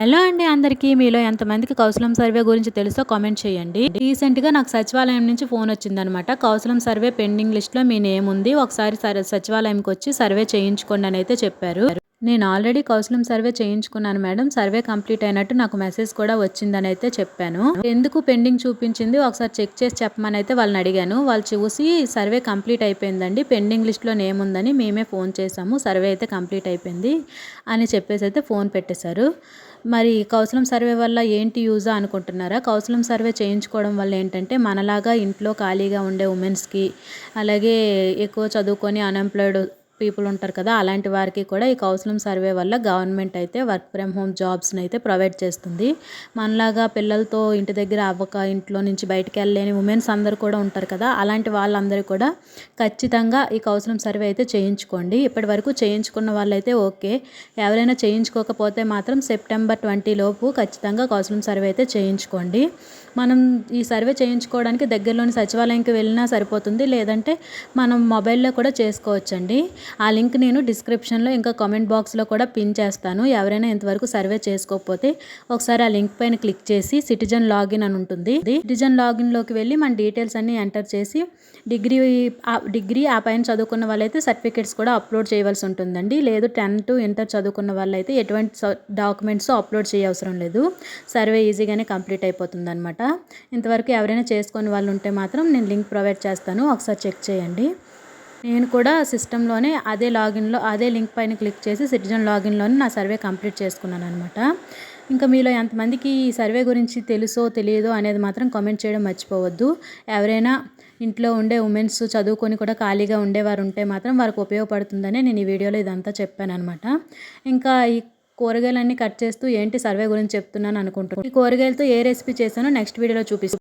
Hello అండి అందరికీ మీలో ఎంతమందికి కౌశలం సర్వే గురించి తెలుసో కామెంట్ చేయండి. రీసెంట్గా నాకు సచివాలయం నుంచి ఫోన్ వచ్చిందనమాట. కౌశలం సర్వే పెండింగ్ లిస్ట్లో మీ నేమ్ ఉంది. ఒకసారి సచివాలయంకి వచ్చి సర్వే చేయించుకోండి అని అయితే చెప్పారు. నేను ఆల్రెడీ కౌశలం సర్వే చేయించుకున్నాను మేడం. సర్వే కంప్లీట్ అయినట్టు నాకు మెసేజ్ కూడా వచ్చిందని అయితే చెప్పాను. ఎందుకు పెండింగ్ చూపించింది? ఒకసారి చెక్ చేసి చెప్పమని అయితే వాళ్ళని అడిగాను. వాళ్ళు చూసి సర్వే కంప్లీట్ అయిపోయిందండి. పెండింగ్ లిస్ట్లో నేమ్ ఉందని మేమే ఫోన్ చేసాము సర్వే అయితే కంప్లీట్ అయిపోయింది అని చెప్పేసి అయితే ఫోన్ పెట్టేశారు. మరి కౌశలం సర్వే వల్ల ఏంటి యూజా అనుకుంటున్నారా? కౌశలం సర్వే చేయించుకోవడం వల్ల ఏంటంటే మనలాగా ఇంట్లో ఖాళీగా ఉండే ఉమెన్స్కి అలాగే ఎక్కువ చదువుకొని అన్ఎంప్లాయిడ్ పీపుల్ ఉంటారు కదా అలాంటి వారికి కూడా ఈ కౌన్సిలం సర్వే వల్ల గవర్నమెంట్ అయితే వర్క్ ఫ్రమ్ హోమ్ జాబ్స్ని అయితే ప్రొవైడ్ చేస్తుంది. మనలాగా పిల్లలతో ఇంటి దగ్గర అవ్వక ఇంట్లో నుంచి బయటకు వెళ్ళలేని ఉమెన్స్ అందరు కూడా ఉంటారు కదా అలాంటి వాళ్ళందరూ కూడా ఖచ్చితంగా ఈ కౌన్సిలం సర్వే అయితే చేయించుకోండి. ఇప్పటి వరకు చేయించుకున్న వాళ్ళైతే ఓకే. ఎవరైనా చేయించుకోకపోతే మాత్రం సెప్టెంబర్ ట్వంటీ లోపు ఖచ్చితంగా కౌన్సిలం సర్వే అయితే చేయించుకోండి. మనం ఈ సర్వే చేయించుకోవడానికి దగ్గరలోని సచివాలయంకి వెళ్ళినా సరిపోతుంది లేదంటే మనం మొబైల్లో కూడా చేసుకోవచ్చండి. ఆ లింక్ నేను డిస్క్రిప్షన్లో ఇంకా కామెంట్ బాక్స్లో కూడా పిన్ చేస్తాను. ఎవరైనా ఇంతవరకు సర్వే చేసుకోకపోతే ఒకసారి ఆ లింక్ పైన క్లిక్ చేసి సిటిజన్ లాగిన్ అని ఉంటుంది. సిటిజన్ లాగిన్లోకి వెళ్ళి మన డీటెయిల్స్ అన్నీ ఎంటర్ చేసి డిగ్రీ ఆ- డిగ్రీ ఆ పైన చదువుకున్న వాళ్ళైతే సర్టిఫికేట్స్ కూడా అప్లోడ్ చేయవలసి ఉంటుందండి. లేదు టెన్త్ ఇంటర్ చదువుకున్న వాళ్ళైతే ఎటువంటి డాక్యుమెంట్స్ అప్లోడ్ చేయవసరం లేదు. సర్వే ఈజీగానే కంప్లీట్ అయిపోతుంది అనమాట ఇంతవరకు ఎవరైనా చేసుకొని వాళ్ళు ఉంటే మాత్రం నేను లింక్ ప్రొవైడ్ చేస్తాను. ఒకసారి చెక్ చేయండి. నేను కూడా సిస్టంలోనే అదే లాగిన్లో అదే లింక్ పైన క్లిక్ చేసి సిటిజన్ లాగిన్లోనే నా సర్వే కంప్లీట్ చేసుకున్నాను అనమాట ఇంకా మీలో ఎంతమందికి ఈ సర్వే గురించి తెలుసో తెలియదో అనేది మాత్రం కామెంట్ చేయడం మర్చిపోవద్దు. ఎవరైనా ఇంట్లో ఉండే ఉమెన్స్ చదువుకొని కూడా ఖాళీగా ఉండేవారు ఉంటే మాత్రం వారికి ఉపయోగపడుతుందనే నేను ఈ వీడియోలో ఇదంతా చెప్పాను అనమాట ఇంకా ఈ కూరగాయలన్నీ కట్ చేస్తూ ఏంటి సర్వే గురించి చెప్తున్నాను అనుకుంటున్నాను. ఈ కూరగాయలతో ఏ రెసిపీ చేశానో నెక్స్ట్ వీడియోలో చూపిస్తాను